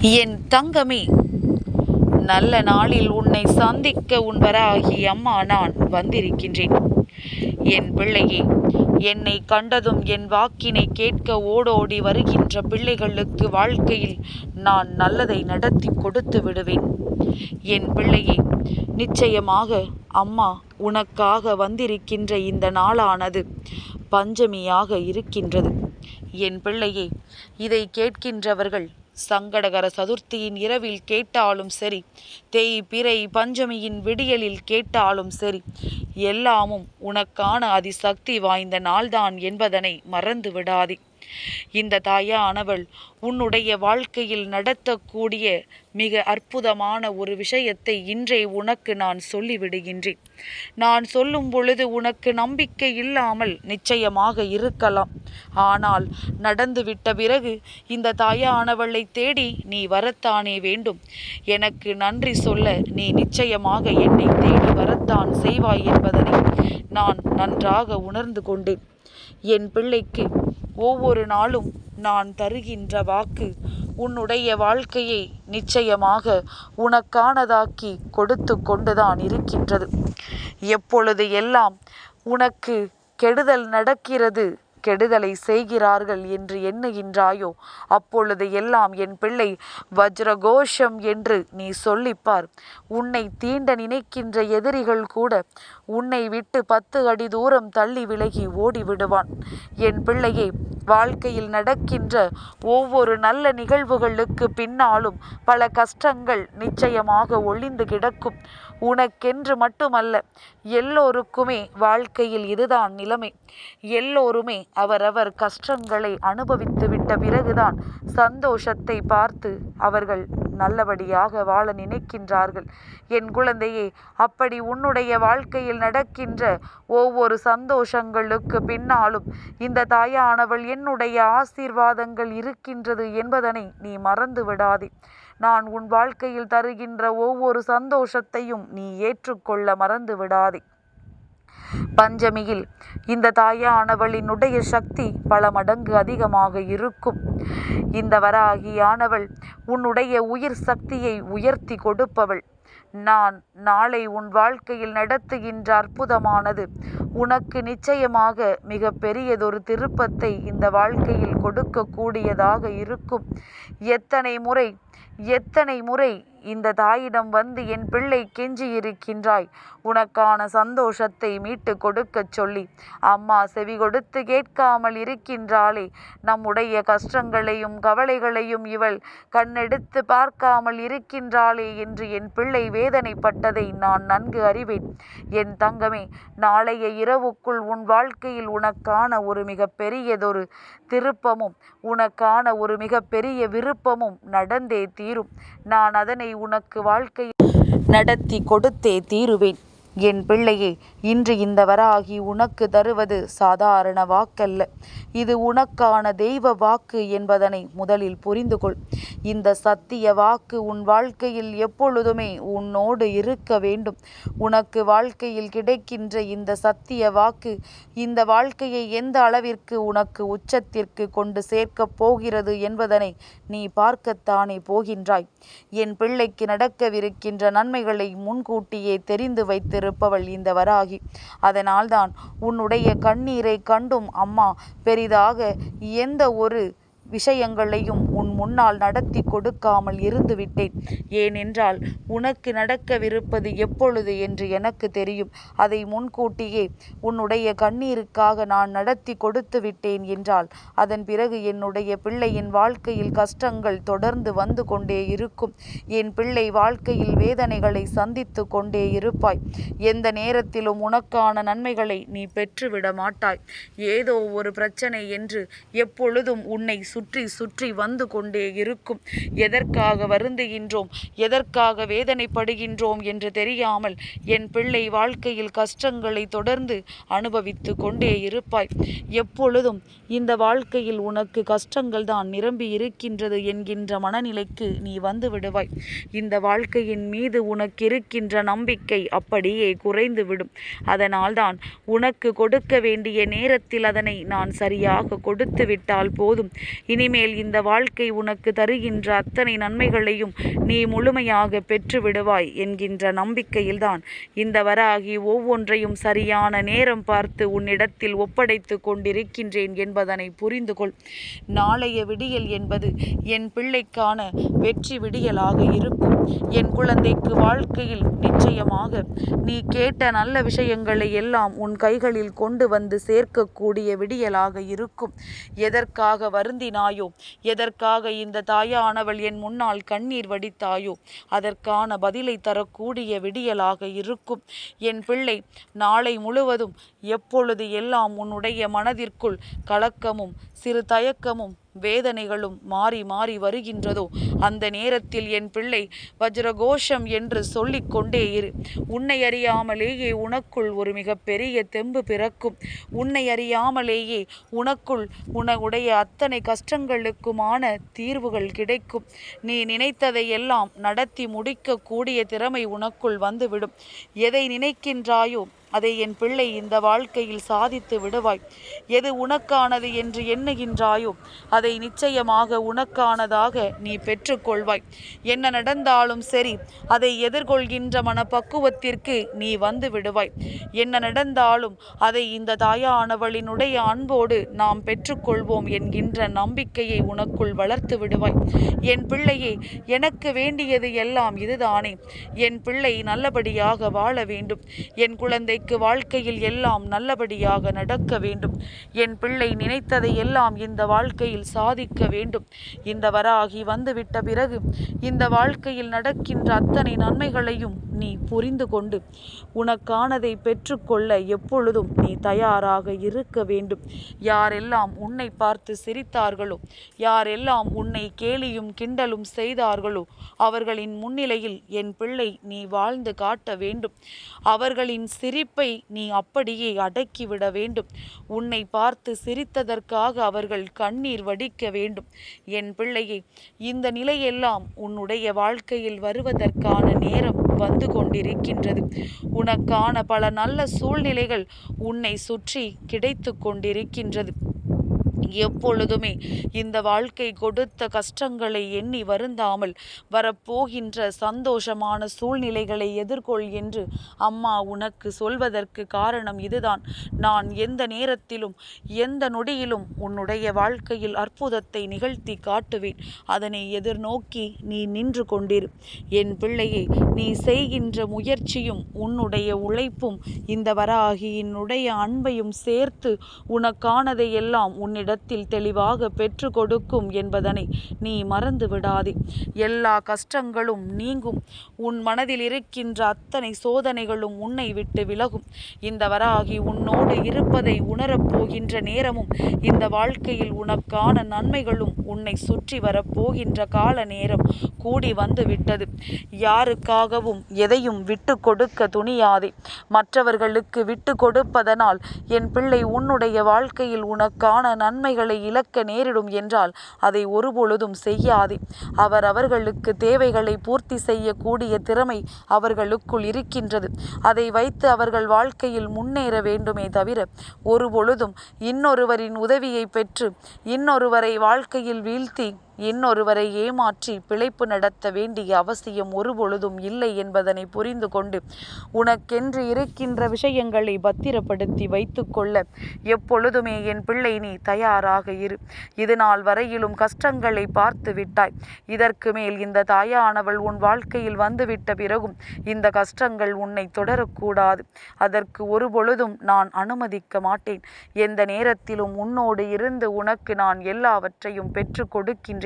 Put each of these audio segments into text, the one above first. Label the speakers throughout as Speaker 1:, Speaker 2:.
Speaker 1: என் தங்கமே நல்ல நாளில் உன்னை சந்திக்க உன் வராகி அம்மா நான் வந்திருக்கின்றேன். என் பிள்ளையே என்னை கண்டதும் என் வாக்கினை கேட்க ஓடோடி வருகின்ற பிள்ளைகளுக்கு வாழ்க்கையில் நான் நல்லதை நடத்தி கொடுத்து விடுவேன். என் பிள்ளையே நிச்சயமாக அம்மா உனக்காக வந்திருக்கின்ற இந்த நாளானது பஞ்சமியாக இருக்கின்றது. என் பிள்ளையே இதை கேட்கின்றவர்கள் சங்கடகர சதுர்த்தியின் இரவில் கேட்டாலும் சரி தேய் பிறை பஞ்சமியின் விடியலில் கேட்டாலும் சரி எல்லாமும் உனக்கான அதிசக்தி வாய்ந்த நாள்தான் என்பதனை மறந்து விடாதே இந்த தாயானவள் உன்னுடைய வாழ்க்கையில் நடத்தக்கூடிய மிக அற்புதமான ஒரு விஷயத்தை இன்றே உனக்கு நான் சொல்லிவிடுகின்றேன். நான் சொல்லும் பொழுது உனக்கு நம்பிக்கை இல்லாமல் நிச்சயமாக இருக்கலாம். ஆனால் நடந்துவிட்ட பிறகு இந்த தாயானவளை தேடி நீ வரத்தானே வேண்டும். எனக்கு நன்றி சொல்ல நீ நிச்சயமாக என்னை தேடி வரத்தான் செய்வாய் என்பதனை நான் நன்றாக உணர்ந்து கொண்டேன். என் பிள்ளைக்கு ஒவ்வொரு நாளும் நான் தருகின்ற வாக்கு உன்னுடைய வாழ்க்கையை நிச்சயமாக உனக்கானதாக்கி கொடுத்து கொண்டுதான் இருக்கின்றது. எப்பொழுது எல்லாம் உனக்கு கெடுதல் நடக்கிறது கெடுதலை செய்கிறார்கள் என்று எண்ணுகின்றாயோ அப்பொழுது எல்லாம் என் பிள்ளை வஜ்ரகோஷம் என்று நீ சொல்லிப்பார். உன்னை தீண்ட நினைக்கின்ற எதிரிகள் கூட உன்னை விட்டு பத்து அடி தூரம் தள்ளி விலகி ஓடிவிடுவான். என் பிள்ளையே வாழ்க்கையில் நடக்கின்ற ஒவ்வொரு நல்ல நிகழ்வுகளுக்கு பின்னாலும் பல கஷ்டங்கள் நிச்சயமாக ஒளிந்து கிடக்கும். உனக்கென்று மட்டுமல்ல எல்லோருக்குமே வாழ்க்கையில் இதுதான் நிலைமை. எல்லோருமே அவரவர் கஷ்டங்களை அனுபவித்து விட்ட பிறகுதான் சந்தோஷத்தை பார்த்து அவர்கள் நல்லபடியாக வாழ நினைக்கின்றார்கள். என் குழந்தையே அப்படி உன்னுடைய வாழ்க்கையில் நடக்கின்ற ஒவ்வொரு சந்தோஷங்களுக்கு பின்னாலும் இந்த தாயானவள் என்னுடைய ஆசீர்வாதங்கள் இருக்கின்றது என்பதனை நீ மறந்து விடாதே நான் உன் வாழ்க்கையில் தருகின்ற ஒவ்வொரு சந்தோஷத்தையும் நீ ஏற்றுக்கொள்ள மறந்து விடாதே பஞ்சமியில் இந்த தாயானவளினுடைய சக்தி பல மடங்கு அதிகமாக இருக்கும். இந்த வராகியானவள் உன்னுடைய உயிர் சக்தியை உயர்த்தி கொடுப்பவள். நான் நாளை உன் வாழ்க்கையில் நடத்துகின்ற அற்புதமானது உனக்கு நிச்சயமாக மிக பெரியதொரு திருப்பத்தை இந்த வாழ்க்கையில் கொடுக்கக்கூடியதாக இருக்கும். எத்தனை முறை எத்தனை முறை இந்த தாயிடம் வந்து என் பிள்ளை கெஞ்சி இருக்கின்றாய் உனக்கான சந்தோஷத்தை மீட்டு கொடுக்கச் சொல்லி. அம்மா செவி கொடுத்து கேட்காமல் இருக்கின்றாளே. நம்முடைய கஷ்டங்களையும் கவலைகளையும் இவள் கண்ணெடுத்து பார்க்காமல் இருக்கின்றாளே என்று என் பிள்ளை வேதனைப்பட்டதை நான் நன்கு அறிவேன். என் தங்கமே நாளைய இரவுக்குள் உன் வாழ்க்கையில் உனக்கான ஒரு மிக பெரியதொரு திருப்பமும் உனக்கான ஒரு மிக பெரிய விருப்பமும் நடந்தே தீரும். நான் அதனை உனக்கு வாழ்க்கையை நடத்தி கொடுத்தே தீருவேன். என் பிள்ளையே இன்று இந்த வராகி உனக்கு தருவது சாதாரண வாக்கல்ல. இது உனக்கான தெய்வ வாக்கு என்பதனை முதலில் புரிந்து கொள் இந்த சத்திய வாக்கு உன் வாழ்க்கையில் எப்பொழுதுமே உன்னோடு இருக்க வேண்டும். உனக்கு வாழ்க்கையில் கிடைக்கின்ற இந்த சத்திய வாக்கு இந்த வாழ்க்கையை எந்த அளவிற்கு உனக்கு உச்சத்திற்கு கொண்டு சேர்க்கப் போகிறது என்பதனை நீ பார்க்கத்தானே போகின்றாய். என் பிள்ளைக்கு நடக்கவிருக்கின்ற நன்மைகளை முன்கூட்டியே தெரிந்து வைத்திரு இருப்பவள் இந்த வராகி அதனால்தான் உன்னுடைய கண்ணீரை கண்டும் அம்மா பெரிதாக எந்த ஒரு விஷயங்களையும் உன் முன்னால் நடத்தி கொடுக்காமல் இருந்துவிட்டேன். ஏனென்றால் உனக்கு நடக்கவிருப்பது எப்பொழுது என்று எனக்கு தெரியும். அதை முன்கூட்டியே உன்னுடைய கண்ணீருக்காக நான் நடத்தி கொடுத்து விட்டேன் என்றால் அதன் பிறகு என்னுடைய பிள்ளையின் வாழ்க்கையில் கஷ்டங்கள் தொடர்ந்து வந்து கொண்டே இருக்கும். என் பிள்ளை வாழ்க்கையில் வேதனைகளை சந்தித்து கொண்டே இருப்பாய். எந்த நேரத்திலும் உனக்கான நன்மைகளை நீ பெற்றுவிட மாட்டாய். ஏதோ ஒரு பிரச்சனை என்று எப்பொழுதும் உன்னை சுற்றி சுற்றி வந்து கொண்டே இருக்கும். எதற்காக வருந்துகின்றோம்? எதற்காக வேதனைப்படுகின்றோம் என்று தெரியாமல் என் பிள்ளை வாழ்க்கையில் கஷ்டங்களை தொடர்ந்து அனுபவித்து கொண்டே இருப்பாய். எப்பொழுதும் இந்த வாழ்க்கையில் உனக்கு கஷ்டங்கள் தான் நிரம்பி இருக்கின்றது என்கின்ற மனநிலைக்கு நீ வந்து விடுவாய். இந்த வாழ்க்கையின் மீது உனக்கு இருக்கின்ற நம்பிக்கை அப்படியே குறைந்துவிடும் அதனால்தான் உனக்கு கொடுக்க வேண்டிய நேரத்தில் அதனை நான் சரியாக கொடுத்து விட்டால் போதும். இனிமேல் இந்த வாழ்க்கை உனக்கு தருகின்ற அத்தனை நன்மைகளையும் நீ முழுமையாக பெற்று விடுவாய் என்கின்ற நம்பிக்கையில்தான். இந்த வராகி ஒவ்வொன்றையும் சரியான நேரம் பார்த்து உன்னிடத்தில் ஒப்படைத்து கொண்டிருக்கின்றேன் என்பதனை புரிந்து கொள் நாளைய விடியல் என்பது என் பிள்ளைக்கான வெற்றி விடியலாக இருக்கும். என் குழந்தைக்கு வாழ்க்கையில் நிச்சயமாக நீ கேட்ட நல்ல விஷயங்களை எல்லாம் உன் கைகளில் கொண்டு வந்து சேர்க்கக்கூடிய விடியலாக இருக்கும். எதற்காக வருந்தினாயோ எதற்காக இந்த தாயானவள் என் முன்னால் கண்ணீர் வடித்தாயோ? அதற்கான பதிலை தரக்கூடிய விடியலாக இருக்கும். என் பிள்ளை நாளை முழுவதும் எப்பொழுது எல்லாம் உன்னுடைய மனதிற்குள் கலக்கமும் சிறு தயக்கமும் வேதனைகளும் மாறி மாறி வருகின்றதோ அந்த நேரத்தில் என் பிள்ளை வஜ்ரகோஷம் என்று சொல்லிக் கொண்டே இரு. உன்னை அறியாமலேயே உனக்குள் ஒரு மிகப்பெரிய தெம்பு பிறக்கும். உன்னை அறியாமலேயே உனக்குள் உனவுடைய அத்தனை கஷ்டங்களுக்குமான தீர்வுகள் கிடைக்கும். நீ நினைத்ததை எல்லாம் நடத்தி முடிக்கக்கூடிய திறமை உனக்குள் வந்துவிடும். எதை நினைக்கின்றாயோ அதை என் பிள்ளை இந்த வாழ்க்கையில் சாதித்து விடுவாய். எது உனக்கானது என்று எண்ணுகின்றாயோ அதை நிச்சயமாக உனக்கானதாக நீ பெற்றுக்கொள்வாய். என்ன நடந்தாலும் சரி அதை எதிர்கொள்கின்ற மனப்பக்குவத்திற்கு நீ வந்து விடுவாய். என்ன நடந்தாலும் அதை இந்த தாயானவளினுடைய அன்போடு நாம் பெற்றுக்கொள்வோம் என்கின்ற நம்பிக்கையை உனக்குள் வளர்த்து விடுவாய். என் பிள்ளையே எனக்கு வேண்டியது எல்லாம் இதுதானே. என் பிள்ளை நல்லபடியாக வாழ வேண்டும். என் குழந்தை பிள்ளைக்கு வாழ்க்கையில் எல்லாம் நல்லபடியாக நடக்க வேண்டும். என் பிள்ளை நினைத்ததை எல்லாம் இந்த வாழ்க்கையில் சாதிக்க வேண்டும். இந்த வராகி வந்துவிட்ட பிறகு இந்த வாழ்க்கையில் நடக்கின்ற அத்தனை நன்மைகளையும் நீ புரிந்து கொண்டு உனக்கானதை பெற்றுக்கொள்ள எப்பொழுதும் நீ தயாராக இருக்க வேண்டும். யாரெல்லாம் உன்னை பார்த்து சிரித்தார்களோ யாரெல்லாம் உன்னை கேலியும் கிண்டலும் செய்தார்களோ அவர்களின் முன்னிலையில் என் பிள்ளை நீ வாழ்ந்து காட்ட வேண்டும். அவர்களின் சிரி சிரிப்பை நீ அப்படியே அடக்கிவிட வேண்டும். உன்னை பார்த்து சிரித்ததற்காக அவர்கள் கண்ணீர் வடிக்க வேண்டும். என் பிள்ளையே இந்த நிலையெல்லாம் உன்னுடைய வாழ்க்கையில் வருவதற்கான நேரம் வந்து கொண்டிருக்கின்றது. உனக்கான பல நல்ல சூழ்நிலைகள் உன்னை சுற்றி கிடைத்து கொண்டிருக்கின்றது. எப்பொழுதுமே இந்த வாழ்க்கை கொடுத்த கஷ்டங்களை எண்ணி வருந்தாமல் வரப்போகின்ற சந்தோஷமான சூழ்நிலைகளை எதிர்கொள் என்று அம்மா உனக்கு சொல்வதற்கு காரணம் இதுதான். நான் எந்த நேரத்திலும் எந்த நொடியிலும் உன்னுடைய வாழ்க்கையில் அற்புதத்தை நிகழ்த்தி காட்டுவேன். அதனை எதிர்நோக்கி நீ நின்று கொண்டிரு. என் பிள்ளையே நீ செய்கின்ற முயற்சியும் உன்னுடைய உழைப்பும் இந்த வராகியினுடைய அன்பையும் சேர்த்து உனக்கானதையெல்லாம் உன்னிடம் உன்னிடத்தில் தெளிவாக பெற்று கொடுக்கும் என்பதனை நீ மறந்து விடாதே. எல்லா கஷ்டங்களும் நீங்கும். உன் மனதில் இருக்கின்ற அத்தனை சோதனைகளும் உன்னை விட்டு விலகும். இந்த வராகி உன்னோடு இருப்பதை உணரப் போகின்ற நேரமும் இந்த வாழ்க்கையில் உனக்கான நன்மைகளும் உன்னை சுற்றி வரப்போகின்ற கால நேரம் கூடி வந்து விட்டது. யாருக்காகவும் எதையும் விட்டு கொடுக்க துணியாதே. மற்றவர்களுக்கு விட்டு கொடுப்பதனால் என் பிள்ளை உன்னுடைய வாழ்க்கையில் உனக்கான நன்மைகளை இழக்க நேரிடும் என்றால் அதை ஒருபொழுதும் செய்யாதே. அவர் அவர்களுக்கு தேவைகளை பூர்த்தி செய்யக்கூடிய திறமை அவர்களுக்குள் இருக்கின்றது. அதை வைத்து அவர்கள் வாழ்க்கையில் முன்னேற வேண்டுமே தவிர ஒரு பொழுதும் இன்னொருவரின் உதவியை பெற்று இன்னொருவரை வாழ்க்கையில் வீழ்த்தி இன்னொருவரை ஏமாற்றி பிழைப்பு நடத்த வேண்டிய அவசியம் ஒருபொழுதும் இல்லை என்பதனை புரிந்து கொண்டு உனக்கென்று இருக்கின்ற விஷயங்களை பத்திரப்படுத்தி வைத்துக்கொள்ள எப்பொழுதுமே என் பிள்ளை நீ தயாராக இரு. இது நாள் வரையிலும் கஷ்டங்களை பார்த்து விட்டாய். இதற்கு மேல் இந்த தாயானவள் உன் வாழ்க்கையில் வந்துவிட்ட பிறகும் இந்த கஷ்டங்கள் உன்னை தொடரக்கூடாது. அதற்கு ஒரு பொழுதும் நான் அனுமதிக்க மாட்டேன். எந்த நேரத்திலும் உன்னோடு இருந்து உனக்கு நான் எல்லாவற்றையும் பெற்று கொடுக்கின்றேன்.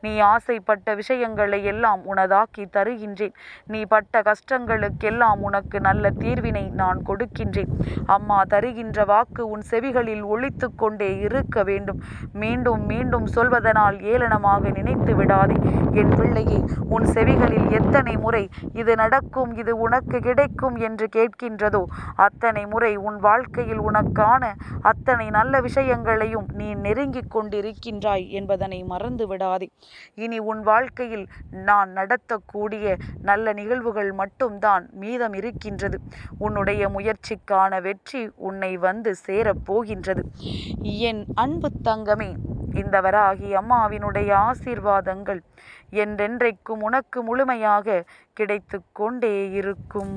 Speaker 1: நீ ஆசைப்பட்ட விஷயங்களை எல்லாம் உனதாக்கி தருகின்றேன். நீ பட்ட கஷ்டங்களுக்கெல்லாம் உனக்கு நல்ல தீர்வினை நான் கொடுக்கின்றேன். அம்மா தருகின்ற வாக்கு உன் செவிகளில் ஒழித்து கொண்டே இருக்க வேண்டும். மீண்டும் மீண்டும் சொல்வதனால் ஏளனமாக நினைத்து விடாதே. என் பிள்ளையே உன் செவிகளில் எத்தனை முறை இது நடக்கும் இது உனக்கு கிடைக்கும் என்று கேட்கின்றதோ அத்தனை முறை உன் வாழ்க்கையில் உனக்கான அத்தனை நல்ல விஷயங்களையும் நீ நெருங்கிக் கொண்டிருக்கின்றாய் என்பதனை மறந்துவிட விடாதே இனி உன் வாழ்க்கையில் நான் நடத்தக்கூடிய நல்ல நிகழ்வுகள் மட்டும்தான் மீதம் இருக்கின்றது. உன்னுடைய முயற்சிக்கான வெற்றி உன்னை வந்து சேரப் போகின்றது. என் அன்பு தங்கமே இந்த வராகி அம்மாவினுடைய ஆசீர்வாதங்கள் என்றென்றைக்கும் உனக்கு முழுமையாக கிடைத்து கொண்டே இருக்கும்.